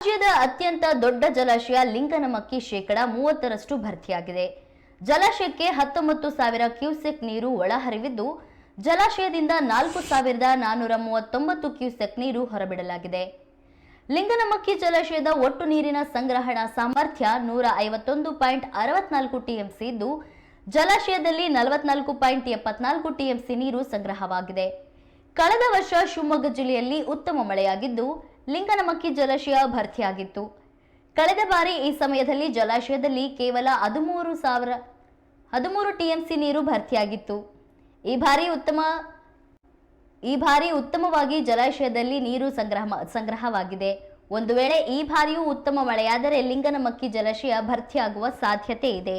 ರಾಜ್ಯದ ಅತ್ಯಂತ ದೊಡ್ಡ ಜಲಾಶಯ ಲಿಂಗನಮಕ್ಕಿ ಶೇಕಡ ಮೂವತ್ತರಷ್ಟು ಭರ್ತಿಯಾಗಿದೆ. ಜಲಾಶಯಕ್ಕೆ ಹತ್ತೊಂಬತ್ತು ಸಾವಿರ ಕ್ಯೂಸೆಕ್ ನೀರು ಒಳಹರಿವಿದ್ದು, ಜಲಾಶಯದಿಂದ ನಾಲ್ಕು ಸಾವಿರದ ನಾನ್ನೂರ ಮೂವತ್ತೊಂಬತ್ತು ಕ್ಯೂಸೆಕ್ ನೀರು ಹೊರಬಿಡಲಾಗಿದೆ. ಲಿಂಗನಮಕ್ಕಿ ಜಲಾಶಯದ ಒಟ್ಟು ನೀರಿನ ಸಂಗ್ರಹಣಾ ಸಾಮರ್ಥ್ಯ ನೂರ ಐವತ್ತೊಂದು ಪಾಯಿಂಟ್ ಅರವತ್ನಾಲ್ಕು ಟಿಎಂಸಿ ಇದ್ದು, ಜಲಾಶಯದಲ್ಲಿ ನಲವತ್ನಾಲ್ಕು ಪಾಯಿಂಟ್ ಎಪ್ಪತ್ನಾಲ್ಕು ಟಿಎಂಸಿ ನೀರು ಸಂಗ್ರಹವಾಗಿದೆ. ಕಳೆದ ವರ್ಷ ಶಿವಮೊಗ್ಗ ಜಿಲ್ಲೆಯಲ್ಲಿ ಉತ್ತಮ ಮಳೆಯಾಗಿದ್ದು ಲಿಂಗನಮಕ್ಕಿ ಜಲಾಶಯ ಭರ್ತಿಯಾಗಿತ್ತು. ಕಳೆದ ಬಾರಿ ಈ ಸಮಯದಲ್ಲಿ ಜಲಾಶಯದಲ್ಲಿ ಕೇವಲ ಹದಿಮೂರು ಸಾವಿರ, ಹದಿಮೂರು ಟಿಎಂಸಿ ನೀರು ಭರ್ತಿಯಾಗಿತ್ತು. ಈ ಬಾರಿ ಉತ್ತಮ, ಈ ಬಾರಿ ಉತ್ತಮವಾಗಿ ಜಲಾಶಯದಲ್ಲಿ ನೀರು ಸಂಗ್ರಹ ಸಂಗ್ರಹವಾಗಿದೆ. ಒಂದು ವೇಳೆ ಈ ಬಾರಿಯೂ ಉತ್ತಮ ಮಳೆಯಾದರೆ ಲಿಂಗನಮಕ್ಕಿ ಜಲಾಶಯ ಭರ್ತಿಯಾಗುವ ಸಾಧ್ಯತೆ ಇದೆ.